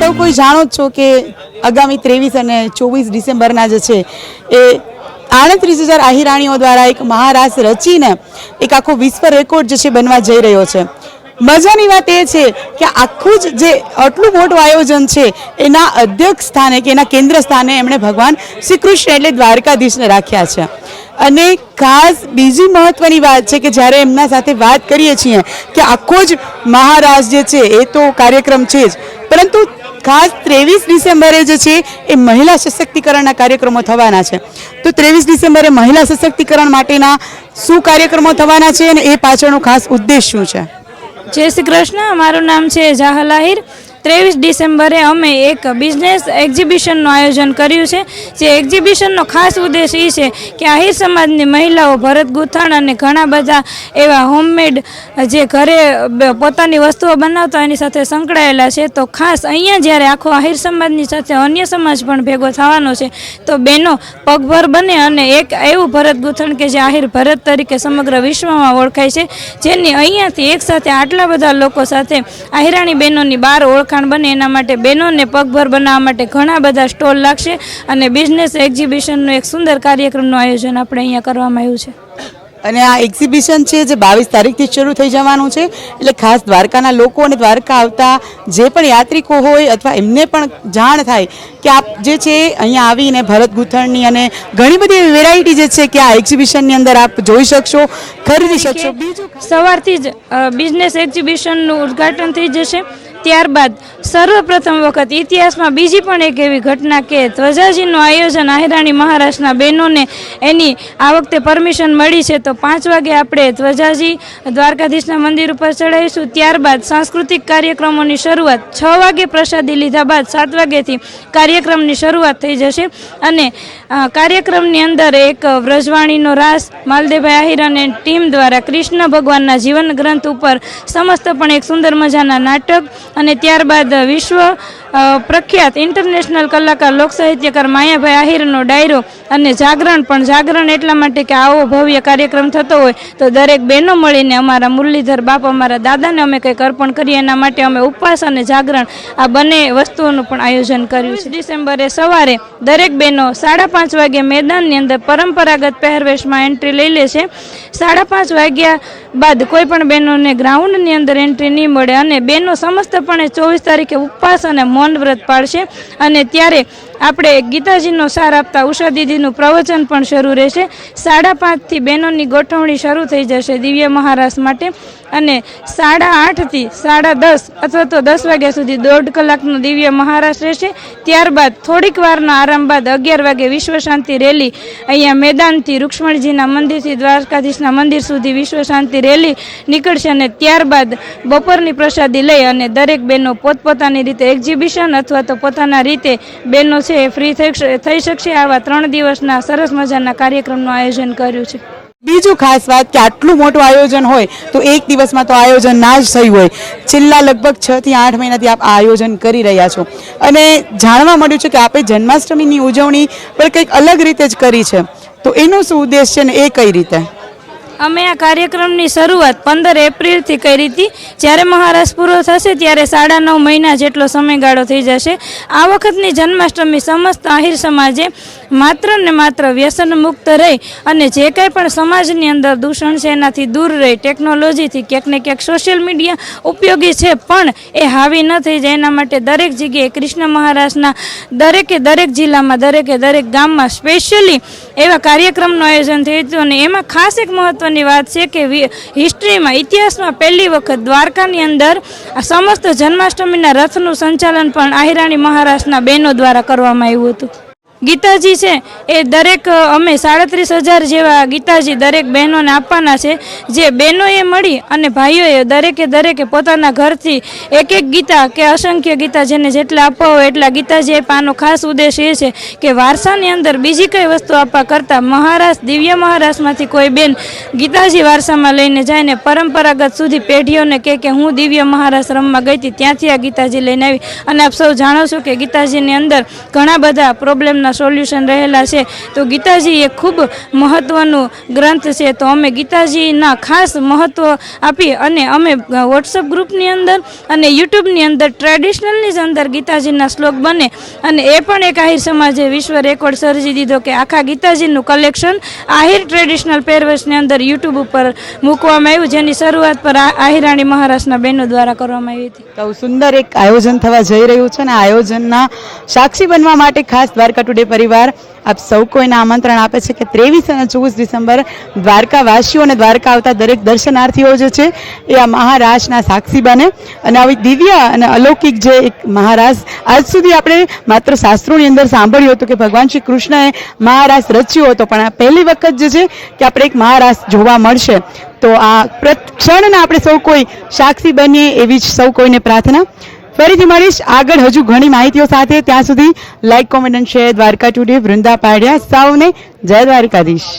સૌ કોઈ જાણો છો કે આગામી ત્રેવીસ અને ચોવીસ ડિસેમ્બરના જે છે, એ આડત્રીસ હજાર આહિરાણીઓ દ્વારા એક મહારાસ રચીને એક આખો વિશ્વ રેકોર્ડ જે છે બનવા જઈ રહ્યો છે. મજાની વાત એ છે કે આખું જ જે આટલું મોટું આયોજન છે, એના અધ્યક્ષ સ્થાને કે એના કેન્દ્ર સ્થાને એમણે ભગવાન શ્રી કૃષ્ણ એટલે દ્વારકાધીશને રાખ્યા છે. અને ખાસ બીજી મહત્વની વાત છે કે જ્યારે એમના સાથે વાત કરીએ છીએ કે આખો જ મહારાજ જે છે, એ તો કાર્યક્રમ છે જ. પરંતુ ખાસ ત્રેવીસ ડિસેમ્બરે જે છે એ મહિલા સશક્તિકરણના કાર્યક્રમો થવાના છે. તો ત્રેવીસ ડિસેમ્બરે મહિલા સશક્તિકરણ માટેના શું કાર્યક્રમો થવાના છે અને એ પાછળનો ખાસ ઉદ્દેશ શું છે? જય શ્રી કૃષ્ણ, મારું નામ છે જાહલ આહિર ત્રેવીસ ડિસેમ્બરે અમે એક બિઝનેસ એક્ઝિબિશનનું આયોજન કર્યું છે. જે એક્ઝિબિશનનો ખાસ ઉદ્દેશ એ છે કે આહિર સમાજની મહિલાઓ ભરત ગૂંથણ અને ઘણા બધા એવા હોમમેડ જે ઘરે પોતાની વસ્તુઓ બનાવતા એની સાથે સંકળાયેલા છે. તો ખાસ અહીંયા જ્યારે આખો આહિર સમાજની સાથે અન્ય સમાજ પણ ભેગો થવાનો છે, તો બહેનો પગભર બને અને એક એવું ભરત ગૂંથણ કે જે આહિર ભરત તરીકે સમગ્ર વિશ્વમાં ઓળખાય છે, જેની અહીંયાથી એકસાથે આટલા બધા લોકો સાથે આહિરાણી બહેનોની બાર ઓળખાણ બને એના માટે બહેનોને પગભર બનાવવા માટે ઘણા બધા સ્ટોલ લાગશે અને બિઝનેસ એક્ઝિબિશનનું એક સુંદર કાર્યક્રમનું આયોજન આપણે અહીંયા કરવામાં આવ્યું છે. અને આ એક્ઝિબિશન છે જે બાવીસ તારીખથી શરૂ થઈ જવાનું છે એટલે ખાસ દ્વારકાના લોકો અને દ્વારકા આવતા જે પણ યાત્રિકો હોય અથવા એમને પણ જાણ થાય કે આપ જે છે અહીંયા આવીને ભરત ગૂંથણની અને ઘણી બધી એવી વેરાયટી જે છે કે આ એક્ઝિબિશનની અંદર આપ જોઈ શકશો ખરીદી શકશો. બીજું સવારથી જ બિઝનેસ એક્ઝિબિશનનું ઉદ્ઘાટન થઈ જશે. ત્યારબાદ સર્વપ્રથમ વખત ઇતિહાસમાં બીજી પણ એક એવી ઘટના કે ધ્વજાજીનું આયોજન આહિરાણી મહારાષ્ટ્રના બહેનોને એની આ વખતે પરમિશન મળી છે, તો પાંચ વાગે આપણે ધ્વજાજી દ્વારકાધીશના મંદિર ઉપર ચડાવીશું ત્યારબાદ સાંસ્કૃતિક કાર્યક્રમોની શરૂઆત છ વાગે પ્રસાદી લીધા બાદ સાત વાગ્યાથી કાર્યક્રમની શરૂઆત થઈ જશે. અને કાર્યક્રમની અંદર એક વ્રજવાણીનો રાસ માલદેભાઈ આહિર અને ટીમ દ્વારા કૃષ્ણ ભગવાનના જીવન ગ્રંથ ઉપર સમસ્તપણે એક સુંદર મજાના નાટક અને ત્યારબાદ વિશ્વ પ્રખ્યાત ઇન્ટરનેશનલ કલાકાર લોક સાહિત્યકાર માયાભાઈ આહિરનો ડાયરો અને જાગરણ પણ, જાગરણ એટલા માટે કે આવો ભવ્ય કાર્યક્રમ થતો હોય તો દરેક બહેનો મળીને અમારા મુરલીધર બાપ, અમારા દાદાને અમે કંઈક અર્પણ કરીએ, એના માટે અમે ઉપવાસ અને જાગરણ આ બંને વસ્તુઓનું પણ આયોજન કર્યું છે. ડિસેમ્બરે સવારે દરેક બહેનો સાડા પાંચ વાગ્યે મેદાનની અંદર પરંપરાગત પહેરવેશમાં એન્ટ્રી લઈ લે છે. સાડા પાંચ વાગ્યા બાદ કોઈ પણ બહેનોને ગ્રાઉન્ડની અંદર એન્ટ્રી નહીં મળે અને બહેનો સમસ્તપણે ચોવીસ તારીખે ઉપવાસ અને મૌન વ્રત પાળશે અને ત્યારે આપણે ગીતાજીનો સાર આપતા ઉષા દીદીનું પ્રવચન પણ શરૂ રહેશે. સાડા પાંચથી બહેનોની ગોઠવણી શરૂ થઈ જશે દિવ્ય મહારાસ માટે. અને સાડા આઠથી સાડા દસ અથવા તો દસ વાગ્યા સુધી દોઢ કલાકનો દિવ્ય મહારાસ રહેશે. ત્યારબાદ થોડીક વારના આરામ બાદ અગિયાર વાગે વિશ્વ શાંતિ રેલી અહીંયા મેદાનથી રૂક્ષ્મણજીના મંદિરથી દ્વારકાધીશના મંદિર સુધી વિશ્વ શાંતિ રેલી નીકળશે અને ત્યારબાદ બપોરની પ્રસાદી લઈ અને દરેક બહેનો પોતપોતાની રીતે એક્ઝિબિશન અથવા તો પોતાના રીતે બહેનો છે, એ ફ્રી થઈ શકશે- આવા ત્રણ દિવસના સરસ મજાના કાર્યક્રમનું આયોજન કર્યું છે. બીજું ખાસ વાત કે આટલું મોટું આયોજન હોય તો એક દિવસમાં તો આયોજન ના જ થયું હોય. છેલ્લા લગભગ છ થી આઠ મહિનાથી આપ આયોજન કરી રહ્યા છો. અને જાણવા મળ્યું છે કે આપે જન્માષ્ટમીની ઉજવણી પણ કંઈક અલગ રીતે જ કરી છે. તો એનો શું ઉદ્દેશ છે ને એ કઈ રીતે? અમે આ કાર્યક્રમની શરૂઆત પંદર એપ્રિલથી કરી હતી. જ્યારે મહારાજ પૂરો થશે ત્યારે સાડા નવ મહિના જેટલો સમયગાળો થઈ જશે. આ વખતની જન્માષ્ટમી સમસ્ત આહિર સમાજે માત્ર ને માત્ર વ્યસન મુક્ત રહી અને જે કંઈ પણ સમાજની અંદર દૂષણ છે એનાથી દૂર રહી, ટેકનોલોજીથી ક્યાંક ને ક્યાંક સોશિયલ મીડિયા ઉપયોગી છે, પણ એ હાવી ન થઈ જાય. એના માટે દરેક જગ્યાએ કૃષ્ણ મહારાજના દરેકે દરેક જિલ્લામાં, દરેકે દરેક ગામમાં સ્પેશિયલી એવા કાર્યક્રમનું આયોજન થયું હતું અને એમાં ખાસ એક મહત્વની વાત છે કે હિસ્ટ્રીમાં ઇતિહાસમાં પહેલી વખત દ્વારકાની અંદર સમસ્ત જન્માષ્ટમીના રથનું સંચાલન પણ આહિરાણી મહારાષ્ટ્રના બહેનો દ્વારા કરવામાં આવ્યું હતું. ગીતાજી છે, એ દરેક અમે સાડત્રીસ હજાર જેવા ગીતાજી દરેક બહેનોને આપવાના છે. જે બહેનોએ મળી અને ભાઈઓએ દરેકે દરેકે પોતાના ઘરથી એક એક ગીતા કે અસંખ્ય ગીતા જેને જેટલા આપવા હોય એટલા ગીતાજી આપ્યા. ખાસ ઉદ્દેશ એ છે કે વારસાની અંદર બીજી કઈ વસ્તુ આપવા કરતાં મહારાષ્ટ્ર દિવ્ય મહારાષ્ટ્રમાંથી કોઈ બેન ગીતાજી વારસામાં લઈને જાય ને પરંપરાગત સુધી પેઢીઓને કહે કે હું દિવ્ય મહારાષ્ટ્ર રમવા ગઈ હતી, ત્યાંથી આ ગીતાજી લઈને આવી. અને આપ સૌ જાણો છો કે ગીતાજીની અંદર ઘણા બધા પ્રોબ્લેમના પ્રશ્નોના સોલ્યુશન રહેલા છે. તો ગીતાજી એ ખૂબ મહત્વનું ગ્રંથ છે. તો અમે ગીતાજીના ખાસ મહત્વ આપી અને અમે વોટ્સઅપ ગ્રુપની અંદર અને યુટ્યુબની અંદર ટ્રેડિશનલની અંદર ગીતાજીના શ્લોક બને. અને એ પણ એક આહિર સમાજે વિશ્વ રેકોર્ડ સર્જી દીધો કે આખા ગીતાજીનું કલેક્શન આહિર ટ્રેડિશનલ પહેરવેશની અંદર યુટ્યુબ ઉપર મૂકવામાં આવ્યું. જેની શરૂઆત પર આહિરાણી મહારાષ્ટ્રના બહેનો દ્વારા કરવામાં આવી હતી. સુંદર એક આયોજન થવા જઈ રહ્યું છે અને આયોજનના સાક્ષી બનવા માટે ખાસ દ્વારકા ટુડે પરિવાર આપ સૌ કોઈને આમંત્રણ આપે છે કે ત્રેવીસ અને ચોવીસ ડિસેમ્બર દ્વારકાવાસીઓ અને દ્વારકા આવતા દરેક દર્શનાર્થીઓ જે છે એ આ મહારાજના સાક્ષી બને. અને આવી દિવ્ય અને અલૌકિક જે એક મહારાજ આજ સુધી આપણે માત્ર શાસ્ત્રોની અંદર સાંભળ્યું હતું કે ભગવાન શ્રી કૃષ્ણએ મહારાજ રચ્યો હતો, પણ આ પહેલી વખત જે છે કે આપણે એક મહારાજ જોવા મળશે. તો આ ક્ષણને આપણે સૌ કોઈ સાક્ષી બનીએ એવી જ સૌ કોઈને પ્રાર્થના. ફરીથી મળીશ. આગળ હજુ ઘણી માહિતીઓ સાથે ત્યાં સુધી like comment share Dwarka today Vrinda પાડ્યા. સૌને જય દ્વારકાધીશ.